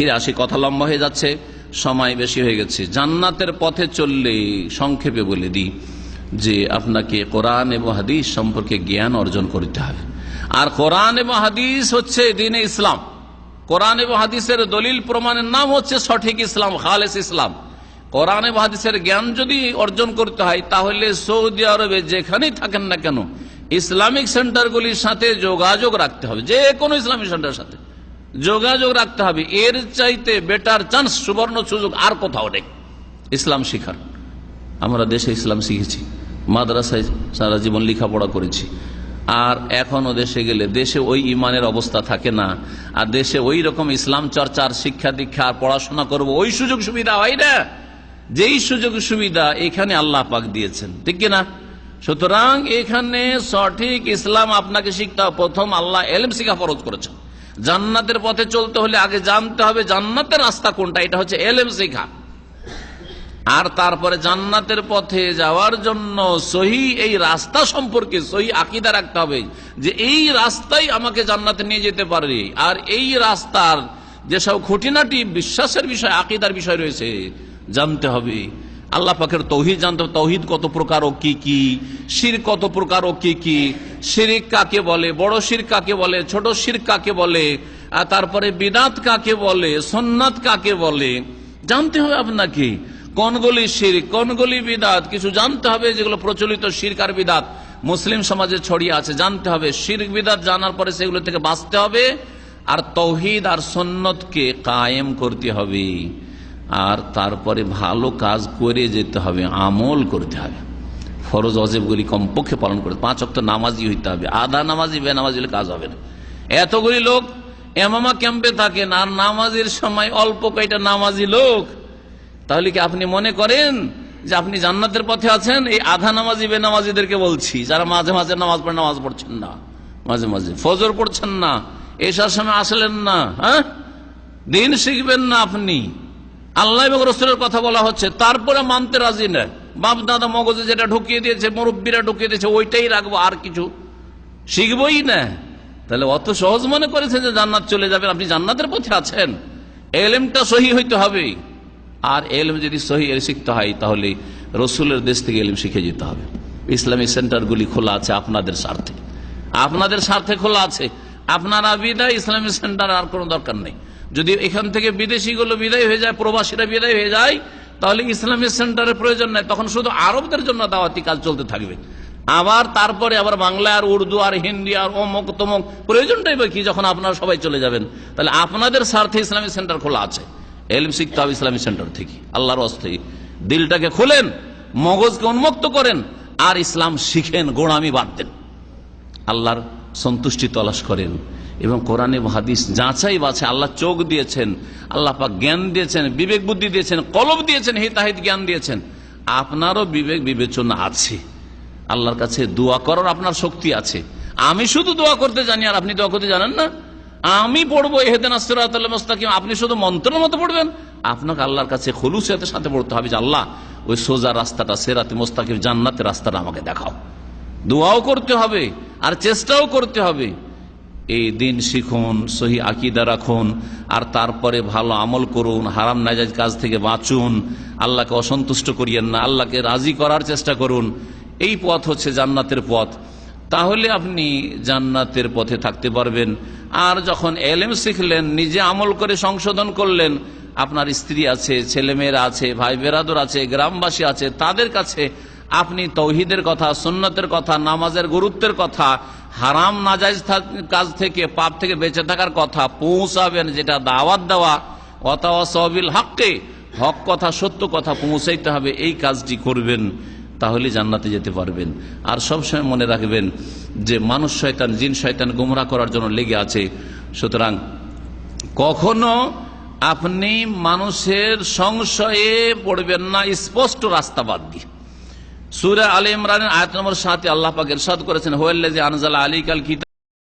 ফিরে আসি, কথা লম্বা হয়ে যাচ্ছে, সময় বেশি হয়ে গেছে। জান্নাতের পথে চললে সংক্ষেপে বলে দিই যে আপনাকে কোরআন এবং হাদিস সম্পর্কে জ্ঞান অর্জন করতে হবে। আর কোরআন এবং হাদিস হচ্ছে দিনে ইসলাম। কোরআন এবং হাদিসের দলিল প্রমাণের নাম হচ্ছে সঠিক ইসলাম, খালেস ইসলাম। কোরআন এবং হাদিসের জ্ঞান যদি অর্জন করতে হয়, তাহলে সৌদি আরবে যেখানেই থাকেন না কেন, ইসলামিক সেন্টারগুলির সাথে যোগাযোগ রাখতে হবে যে কোনো ইসলামিক সেন্টারের সাথে। যোগাযোগ রাখতে হবে। এর চাইতে বেটার চান্স সুবর্ণ সুযোগ আর কোথাও নেই। ইসলাম শিখার। আমরা দেশে ইসলাম শিখেছি। মাদ্রাসায় সারা জীবন লেখাপড়া করেছি। আর এখনও দেশে গেলে দেশে ওই ইমানের অবস্থা থাকে না। আর দেশে ওই রকম ইসলাম চর্চার শিক্ষা দীক্ষা আর পড়াশোনা করব, ওই সুযোগ সুবিধা হয় না। যেই সুযোগ সুবিধা এখানে আল্লাহ পাক দিয়েছেন। ঠিক কিনা? সুতরাং এখানে সঠিক ইসলাম আপনাকে শিখতে প্রথম আল্লাহ এলম শিখা ফরজ করেছেন। জান্নাতের পথে চলতে হলে আগে জানতে হবে জান্নাতের রাস্তা কোনটা, এটা হচ্ছে এলএম শিখা। আর তারপরে জান্নাতের পথে যাওয়ার জন্য সহি এই রাস্তা সম্পর্কে সহি আকিদা রাখতে হবে যে এই রাস্তাই আমাকে জান্নাতে নিয়ে যেতে পারে। আর এই রাস্তার যেসব খুঁটিনাটি, বিশ্বাসের বিষয়, আকিদার বিষয় রয়েছে, জানতে হবে। আল্লাহ পাখের তৌহিদ জানতে তৌহিদ কত প্রকার ও কি কি শির কত প্রকার ও কি কি, শিরিক কাকে বলে, বড় শির কাকে বলে, ছোট শির কাকে বলে, আর তারপরে বিদাত কাকে বলে সন্ন্যাত কাকে বলে, জানতে হবে আপনাকে। কোনগুলি শির কোনগুলি বিদাত, কিছু জানতে হবে যেগুলো প্রচলিত শিরকার বিদাত। মুসলিম সমাজে ছড়িয়ে আছে, জানতে হবে। শির বিদাত জানার পরে সেগুলো থেকে বাঁচতে হবে, আর তৌহিদ আর সন্ন্যতকে কায়েম করতে হবে। আর তারপরে ভালো কাজ করে যেতে হবে, আমল করতে হবে। ফরজ অজেবগুলি কমপক্ষে পালন করতে পাঁচ অক্ট নামাজি হইতে হবে। আধা নামাজি বেনামাজি হলে কাজ হবে না। এতগুলি লোক এমামা ক্যাম্পে থাকেন আর নামাজের সময় অল্প কয়টা নামাজি লোক। তাহলে কি আপনি মনে করেন যে আপনি জান্নাতের পথে আছেন? এই আধা নামাজি বেনামাজিদেরকে বলছি, যারা মাঝে মাঝে নামাজ পড়ে, নামাজ পড়ছেন না। মাঝে মাঝে ফজর পড়ছেন না, এসার সময় আসলেন না হ্যাঁ? দিন শিখবেন না আপনি। আল্লাহ এবং রসুলের কথা বলা হচ্ছে। তারপরে মানতে রাজি না। বাপ দাদা মগজে যেটা ঢুকিয়ে দিয়েছে, মুরব্বীরা ঢুকিয়ে দিয়েছে, ওইটাই রাখব, আর কিছু শিখবই না। তাহলে অত সহজ মনে করেছেন যে জান্নাত চলে যাবেন আপনি জান্নাতের পথে আছেন। এলেমটা সহি হইতে হবে। আর এলম যদি সহি শিখতে হয়, তাহলে রসুলের দেশ থেকে এলম শিখে যেতে হবে। ইসলামিক সেন্টারগুলি খোলা আছে আপনাদের স্বার্থে। আপনাদের স্বার্থে খোলা আছে। আপনারা বিদায় ইসলামিক সেন্টার আর কোনো দরকার নেই। যদি এখান থেকে বিদেশিগুলো বিদায় হয়ে যায়, প্রবাসীরা বিদায় হয়ে যায়, তাহলে ইসলামিক সেন্টারের প্রয়োজন নাই। তখন শুধু আরবদের জন্য দাওয়াতি কাজ চলতে থাকবে। আবার তারপরে আবার বাংলা আর উর্দু আর হিন্দি আর অমক তমক, প্রয়োজনটাই বা কি যখন আপনারা সবাই চলে যাবেন? তাহলে আপনাদের স্বার্থে ইসলামিক সেন্টার খোলা আছে। এলম শিখতে হবে ইসলামী সেন্টার থেকে, আল্লাহর অস্থায়ী দিলটাকে খোলেন, মগজকে উন্মুক্ত করেন, আর ইসলাম শিখেন, গোড়ামি বাদ দেন আল্লাহর সন্তুষ্টি তলাশ করেন। এবং কোরআনে হাদিস যাচাই বাছে আল্লাহ চোখ দিয়েছেন, আল্লাহ পাক জ্ঞান দিয়েছেন, বিবেক বুদ্ধি দিয়েছেন, কলব দিয়েছেন, হিতাহিত জ্ঞান দিয়েছেন। আপনারও বিবেক বিবেচনা আছে। আল্লাহর কাছে দোয়া করার আপনার শক্তি আছে। আমি শুধু দোয়া করতে জানি, আর আপনি দোয়া করতে জানেন না। আমি পড়ব এহেদিন মুস্তাকিম, আপনি শুধু মন্ত্রের মতো পড়বেন। আপনাকে আল্লাহর কাছে খলুসিয়াতের সাথে পড়তে হবে যে, আল্লাহ, ওই সোজা রাস্তাটা, সেরাতে মোস্তাকিম, জান্নাতের রাস্তাটা আমাকে দেখাও। দোয়াও করতে হবে, আর চেষ্টাও করতে হবে। এই দিন শিখুন, সহি আকিদা রাখুন, আর তারপরে ভালো আমল করুন, হারাম নাজাজ কাজ থেকে বাঁচুন, আল্লাহকে অসন্তুষ্ট করিয়েন না, আল্লাহকে রাজি করার চেষ্টা করুন, এই পথ হচ্ছে জান্নাতের পথ। তাহলে আপনি জান্নাতের পথে থাকতে পারবেন। আর যখন এলেম শিখলেন, নিজে আমল করে সংশোধন করলেন, আপনার স্ত্রী আছে, ছেলেমেয়েরা আছে ভাই বেরাদর আছে, গ্রামবাসী আছে, তাদের কাছে আপনি তৌহিদের কথা, সুন্নতের কথা, নামাজের গুরুত্বের কথা, হারাম, নাজাইজ কাজ থেকে, পাপ থেকে বেঁচে থাকার কথা পৌঁছাবেন যেটা দাওয়াত দেওয়া। অতাওয়া সহবিল হককে। হক কথা, সত্য কথা পৌঁছাইতে হবে, এই কাজটি করবেন, তাহলে জান্নাতে যেতে পারবেন। আর সবসময় মনে রাখবেন যে মানুষ শয়তান, জিন শয়তান গুমরা করার জন্য লেগে আছে। সুতরাং কখনো আপনি মানুষের সংশয়ে পড়বেন না, স্পষ্ট রাস্তা বাদ দিয়ে। সুরা আলী ইমরানের আয়াত নম্বর সাথে আল্লাহ পাক ইরশাদ করেছেন হোয়াল্লাজি আনজাল আলী কাল